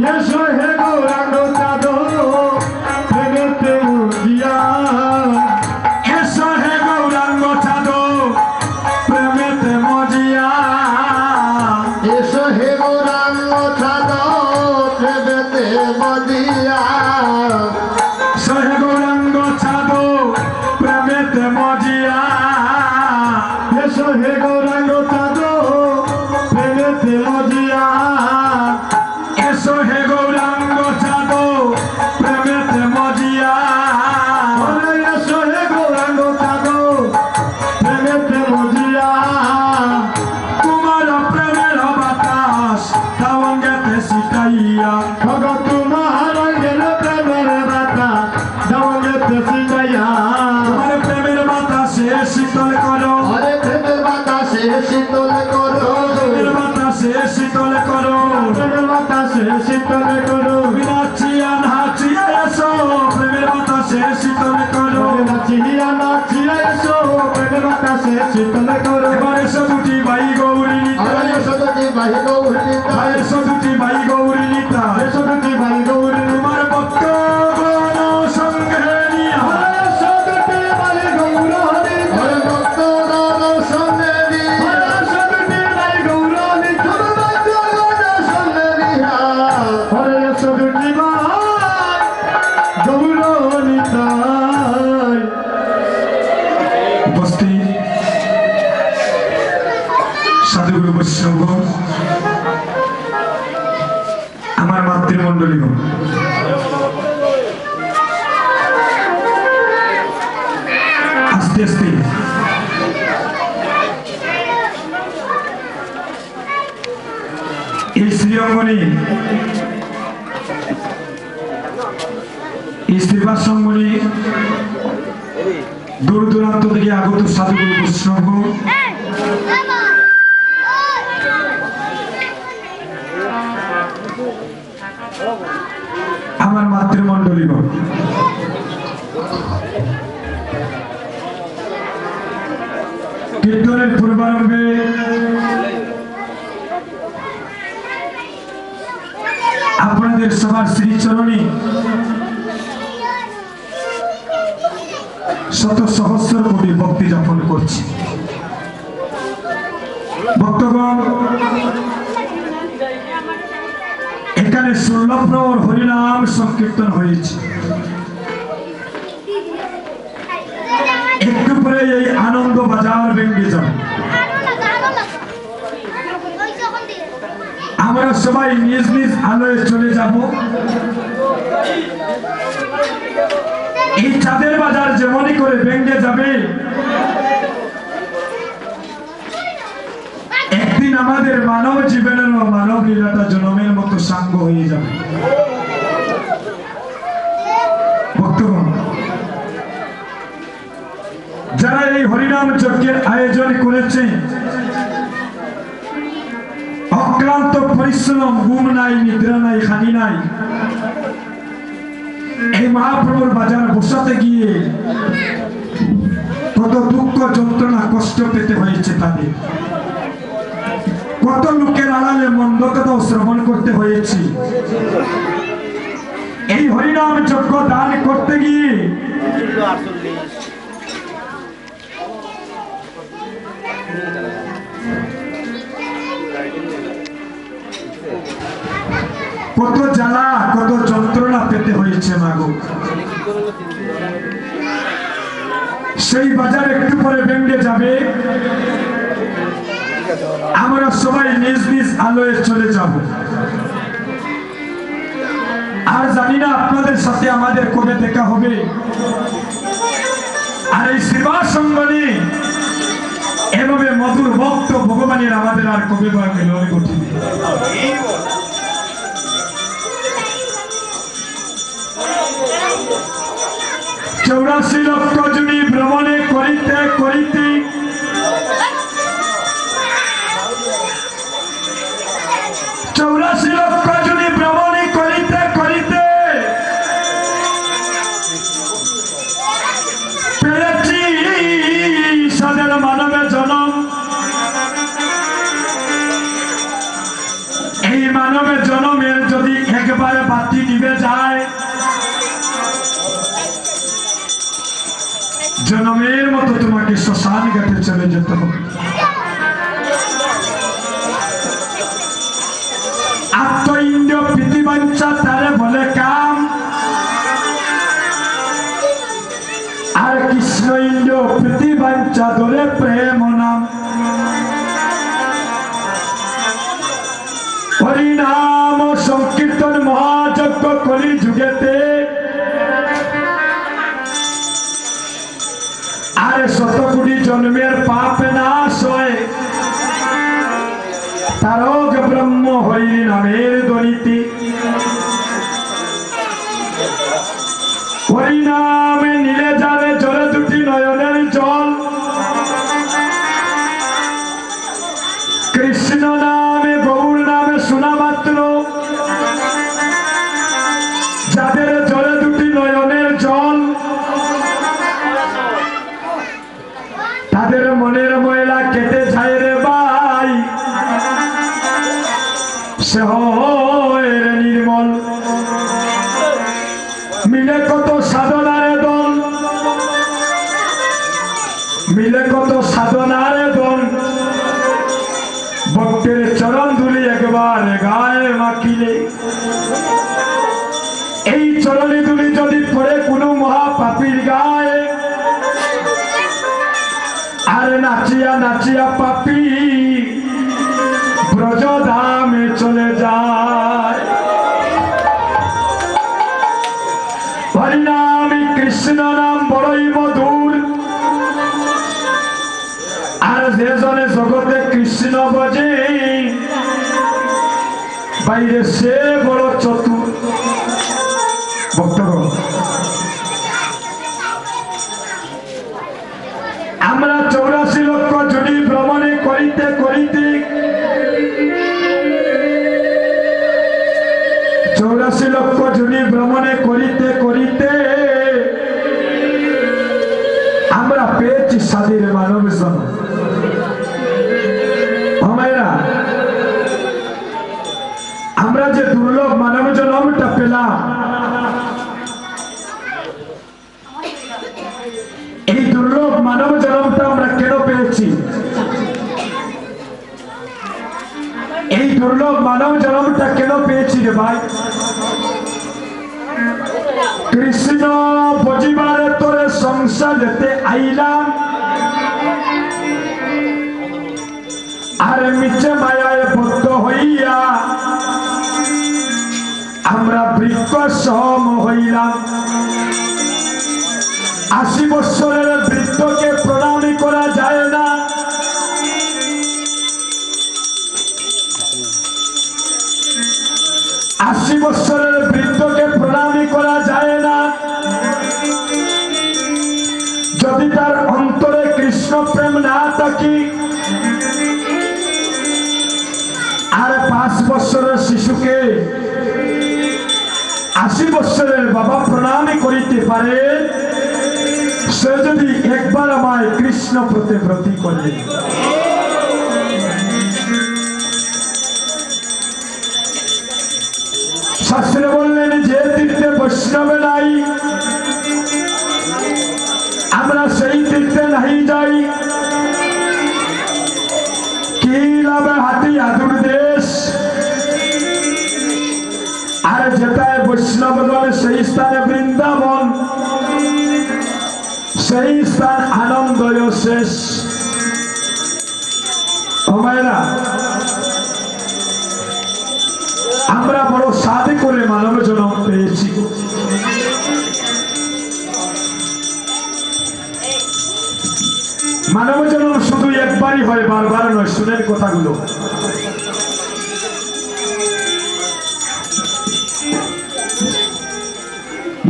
Yes, I go, here go, শ্রীচরণে শত সহস্র কোটি ভক্তি যাপন করছি। ভক্তগণ এখানে প্রহর হরিনাম সংকীর্তন হয়েছে একটু পরে এই আনন্দ বাজার ভেঙে যাবে আমরা সবাই নিজ নিজ আলোয় চলে যাব। এই চাঁদের বাজার যেমনই করে ভেঙে যাবে, একদিন আমাদের মানব জীবনের মানব লীলাটা জনমের মতো সাঙ্গ হয়ে যাবে। যারা এই হরিনাম যজ্ঞের আয়োজন করেছে অক্লান্ত পরিশ্রম, ঘুম নাই, নিদ্রা নাই হানি নাই। এই মহাপ্রভুর বাজার বসাতে গিয়ে কত দুঃখ, যন্ত্রণা, কষ্ট পেতে হয়েছে তাদের। কত লোকের আড়ালে মন্দ কথা শ্রবণ করতে হয়েছে। এই হরিনাম যজ্ঞ দান করতে গিয়ে কত জ্বালা, কত যন্ত্রণা পেতে হয়েছে মাগো। সেই বাজার একটু পরে ভেঙে যাবে। আমরা সবাই নিজ নিজ আলোয় চলে যাব। আর জানি না আপনাদের সাথে আমাদের কবে দেখা হবে। আর এই সেবা সঙ্গনে এভাবে মধুর ভক্ত ভগবানের আমাদের আর কবে বা মিলন ঘটিবে? চৌরাশি লক্ষ জুড়ি ভ্রমণে করিতে করিতে শ্মশান ঘাটে চলে যেত তারে বলে কাম। আর কৃষ্ণ ইন্দ্র প্রীতিবাঞ্ছা ধরে হরিনামে নাচিয়া নাচিয়া পাপি। ব্রজধামে চলে যায়। হরিনামে কৃষ্ণ নাম, বড়ই মধুর। আর যে জনে জগতে কৃষ্ণ বজে, বাইরে সে লক্ষ ভ্রমণে করিতে করিতে আমরা পেয়েছি স্বাধীন মানব আমরা যে দুর্লভ মানব জন্মটা পেলাম, এই দুর্লভ মানব জন্মটা আমরা কেন পেয়েছি? এই দুর্লভ মানব জন্মটা কেন পেয়েছি রে ভাই? কৃষ্ণ বজিবারে তোরে সংসারেতে আইলাম। আর মিছে মায়ায় বদ্ধ হইয়া আমরা বৃক্ষ সম হইলাম। আশি বৎসরের শিশুকে আশি বৎসরের বাবা প্রণামী করিতে পারে, সে যদি একবার আমায় কৃষ্ণ প্রতি ব্রতী করে শেষ আমায়রা আমরা বড় সাধে করে মানব জন্ম পেয়েছি। মানব জন্ম শুধু একবারই হয়, বারবার নয়, শুনেন কথাগুলো।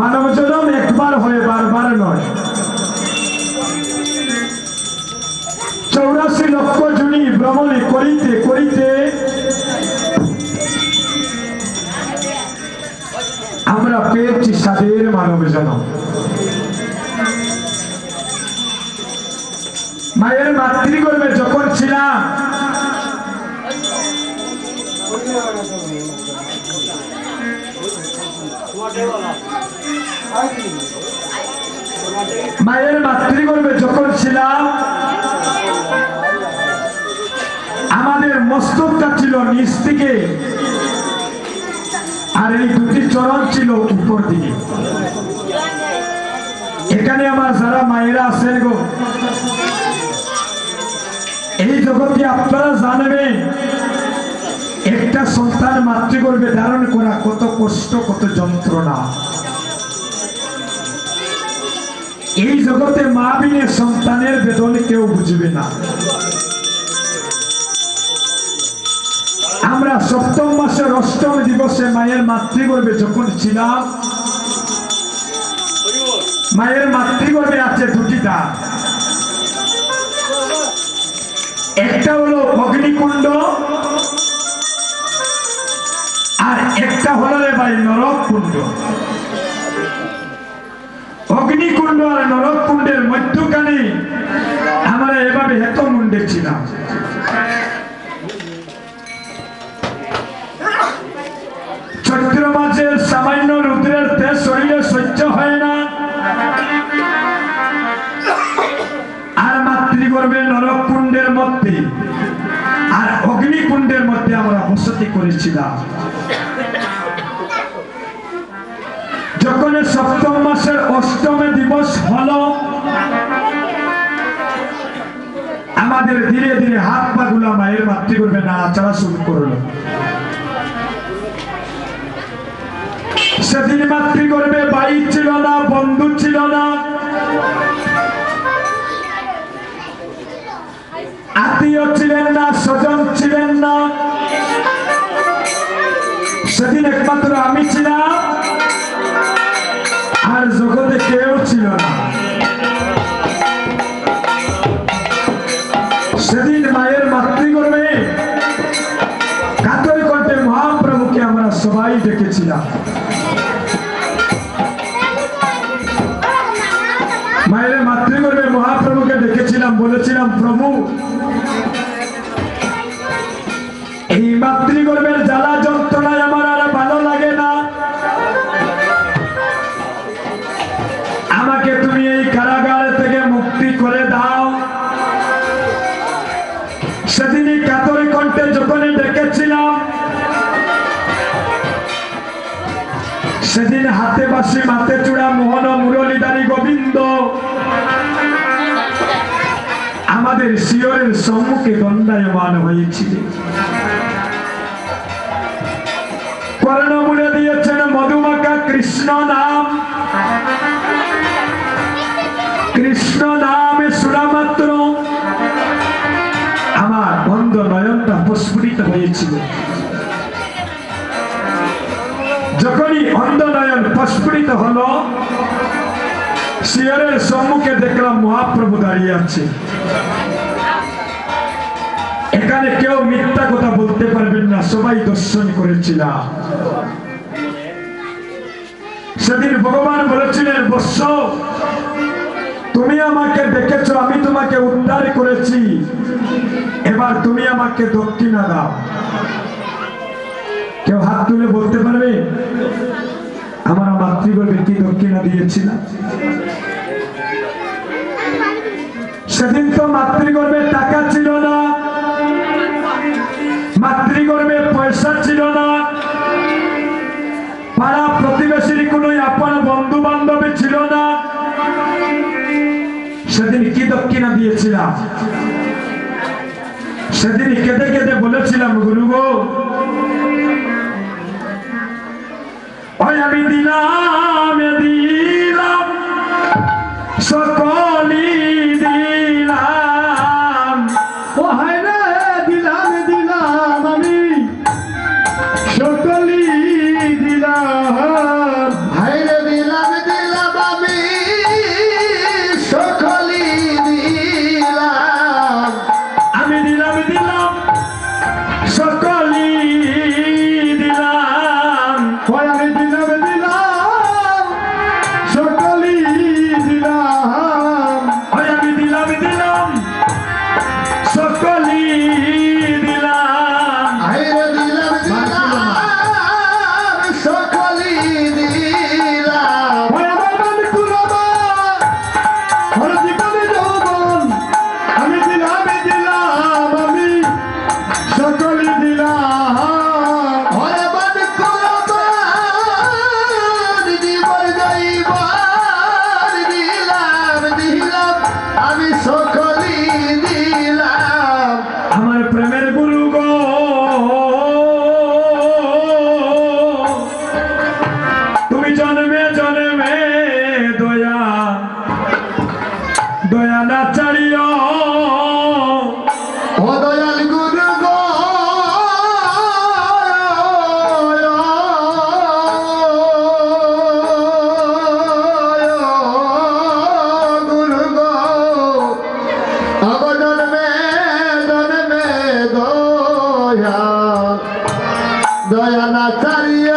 মানব জন্ম একবার হয়, বারবার নয়। চৌরাশি লক্ষ জুনি ভ্রমণে করিতে করিতে আমরা পেয়েছি সাদের মানব জন্ম। মায়ের মাতৃগর্ভে যখন ছিলাম, মায়ের মাতৃগর্ভে যখন ছিলাম মস্তকটা ছিল নিচ থেকে। আর এই দুটি চরণ ছিল উপর দিকে। এখানে আমার যারা মায়েরা আছেন গো, এই জগতে আপনারা জানবেন, একটা সন্তান মাতৃগর্ভে ধারণ করা কত কষ্ট, কত যন্ত্রণা। এই জগতে মা বিনে সন্তানের বেদন কেউ বুঝবে না। সপ্তম মাসের অষ্টম দিবসে মায়ের মাতৃগর্ভে যখন ছিলাম, মায়ের মাতৃগর্ভে আছে দুটি দাঁত একটা হলো অগ্নিকুণ্ড আর একটা হলো রে ভাই নরক কুণ্ড অগ্নিকুণ্ড আর নরক কুণ্ডের মধ্যখানে আমরা এভাবে হেত মুন্ডে ছিলাম। শরীরে সহ্য হয় না। আর মাতৃগর্ভে নরক কুণ্ডের মধ্যে, আর অগ্নিকুণ্ডের মধ্যে আমরা বসতি করেছিলাম যখন সপ্তম মাসের অষ্টমে দিবস হলো, আমাদের ধীরে ধীরে হাত পা গুলা মায়ের মাতৃগর্ভে নাড়াচাড়া শুরু করল। সেদিন মাতৃগর্ভে বাইক ছিল না বন্ধু ছিল না। আত্মীয় ছিলেন না, স্বজন ছিলেন না। সেদিন একমাত্র আমি ছিলাম, আর জগতে কেউ ছিল না। ডেকেছিলাম বলেছিলাম, প্রভু। এই মাতৃগর্ভের জ্বালা যন্ত্রণায় আমার আর ভালো লাগে না। আমাকে তুমি এই কারাগার থেকে মুক্তি করে দাও। সেদিনই কাতরি কণ্ঠে যখনই ডেকেছিলাম, সেদিন হাতে বাসি মাতে শিয়রের সম্মুখে দণ্ডায়মান হয়েছিল কর্ণমূলে দিয়েছেন মধুমাকা কৃষ্ণ নাম কৃষ্ণ নামে সুরামাত্র আমার বন্ধ নয়নটা প্রস্ফুটিত হয়েছিল যখনই অন্ধ নয়ন প্রস্ফুটিত হলো শিয়রের সম্মুখে দেখলাম মহাপ্রভু দাঁড়িয়ে আছে এখানে কেউ মিথ্যা কথা বলতে পারবেন না, সবাই দর্শন করেছিলাম। সেদিন ভগবান বলেছিলেন বৎস তুমি আমাকে দেখেছ, আমি তোমাকে উদ্ধার করেছি। এবার তুমি আমাকে দক্ষিণা দাও। কেউ হাত তুলে বলতে পারবে? আমার মাতৃগর্ভে কি দক্ষিণা দিয়েছিলাম সেদিন কি দক্ষিণা দিয়েছিলাম? সেদিন কেঁদে কেঁদে বলেছিলাম গুরু গো আমি দিলাম দিলাম সকলি Vaya Natalia.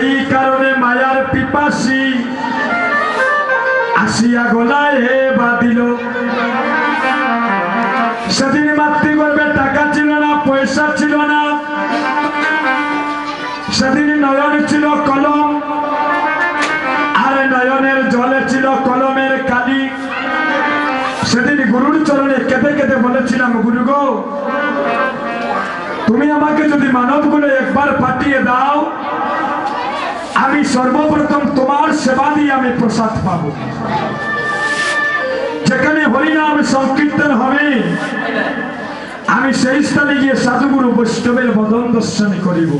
সেই কারণে মায়ার পিপাসী আসিয়া গলায় হে বাদিল সেদিন মাতৃগর্ভে টাকা ছিল না, পয়সা ছিল না। সেদিন নয়ন ছিল কলম, আর নয়নের জলে ছিল কলমের কালি। সেদিন গুরুর চরণে কেঁদে কেঁদে বলেছিলাম গুরু গো তুমি আমাকে যদি মানবগুলো একবার পাঠিয়ে দাও আমি সর্বপ্রথম তোমার সেবা দিয়ে আমি প্রসাদ পাব। যেখানে হরিনাম সংকীর্তন হবে, আমি সেই স্থানে গিয়ে সাধুগুরু বৈষ্ণবের বদন দর্শন করিব।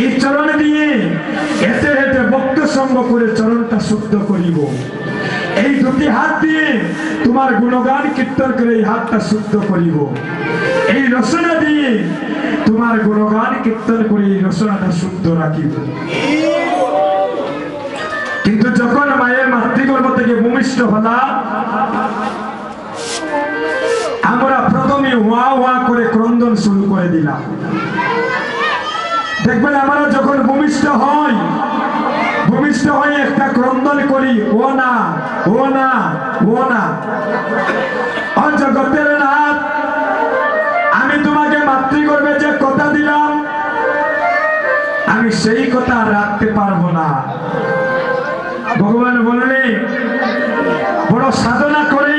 এই চরণ দিয়ে হেঁটে হেঁটে বক্ত সঙ্গ করে চরণটা শুদ্ধ করিব। এই দুটি হাত দিয়ে তোমার গুণগান কীর্তন করে এই হাতটা শুদ্ধ করিব। এই রচনা দিয়ে তোমার গুণগান কীর্তন করে এই রচনাটা শুদ্ধ রাখিব। কিন্তু যখন মায়ের মাতৃগর্ভ থেকে ভূমিষ্ঠ হলাম, আমরা প্রথমে ওয়া ওয়া করে ক্রন্দন শুরু করে দিলাম। দেখবেন আমরা যখন ভূমিষ্ঠ হই ভূমিষ্ঠ হয়ে একটা ক্রন্দন করি। ও না ও না ও না। জগতের নাথ, আমি তোমাকে মাতৃগর্ভে যে কথা দিলাম। আমি সেই কথা রাখতে পারব না। ভগবান বললেন বড় সাধনা করে,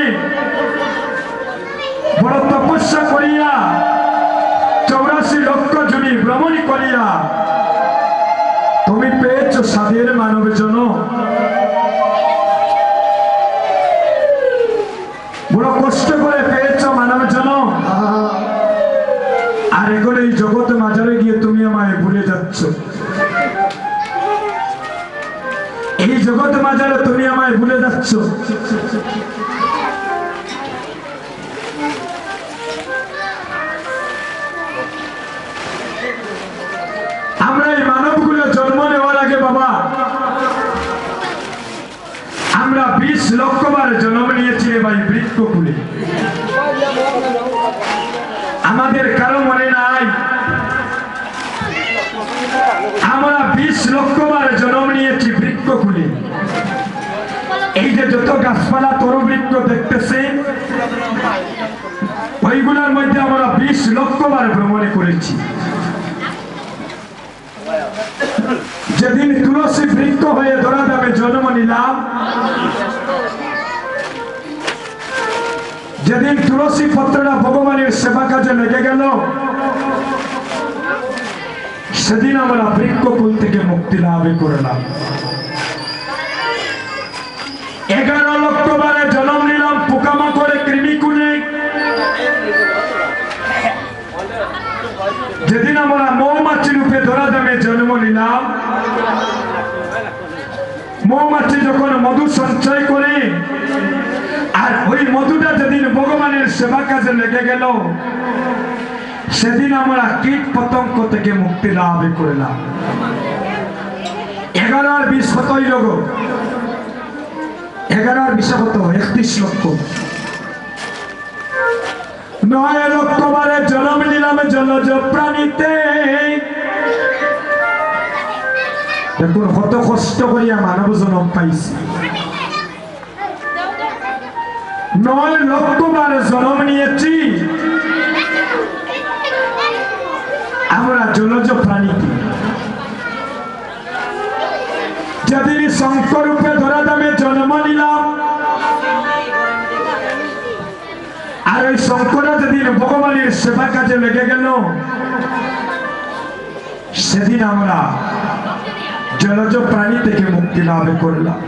বড় তপস্যা করিয়া, চৌরাশি লক্ষ জুড়ি ভ্রমণ করিয়া পেয়েছ সাধের মানব জন বড় কষ্ট করে পেয়েছ জন্য আর এখন এই জগৎ মাজারে গিয়ে তুমি আমায় ভুলে যাচ্ছ। এই জগৎ মাজারে তুমি আমায় ভুলে যাচ্ছ। বাবা আমরা বিশ লক্ষ বার জন্ম নিয়েছি ভাই বৃক্ষকুলে আমাদের কারও মনে নাই। আমরা বিশ লক্ষ বার জন্ম নিয়েছি বৃক্ষ খুলে। এই যে যত গাছপালা তরবৃক্ষ দেখতেছে, ওইগুলোর মধ্যে আমরা বিশ লক্ষ বার ভ্রমণে করেছি। যেদিন তুলসী বৃক্ষ হয়ে ধরা যাবে জন্ম নিলাম যেদিন তুলসী পত্রটা ভগবানের সেবা কাজে লেগে গেল, সেদিন আমরা বৃক্ষকুল থেকে মুক্তি লাভ করলাম এগারো লক্ষ বারে জন্ম নিলাম পোকামাকড়ে কৃমিকুলে যেদিন আমরা মৌমাছি রূপে ধরা দামে জন্ম নিলাম মৌমাছি যখন মধু সঞ্চয় করে, আর ওই মধুটা যেদিন ভগবানের সেবা কাজে লেগে গেল, সেদিন আমরা কীট পতঙ্গ থেকে মুক্তি লাভ করলাম। এগারো আর বিশ কতই লোক এগারো আর বিশ কত একত্রিশ লক্ষ। নয় লক্ষ বারে জন্ম নিলাম জলজ প্রাণীতে। দেখুন কত কষ্ট করিয়া মানব জন্ম পাইছি। নয় লক্ষ বারে জন্ম নিয়েছি। আমরা জলজ প্রাণীতে যেদিন শঙ্কর রূপে ধরা দামে জন্ম নিলাম, আর ওই শঙ্করা যেদিন ভগবানের সেবা কাজে লেগে গেল, সেদিন আমরা জলজ প্রাণী থেকে মুক্তি লাভ করলাম।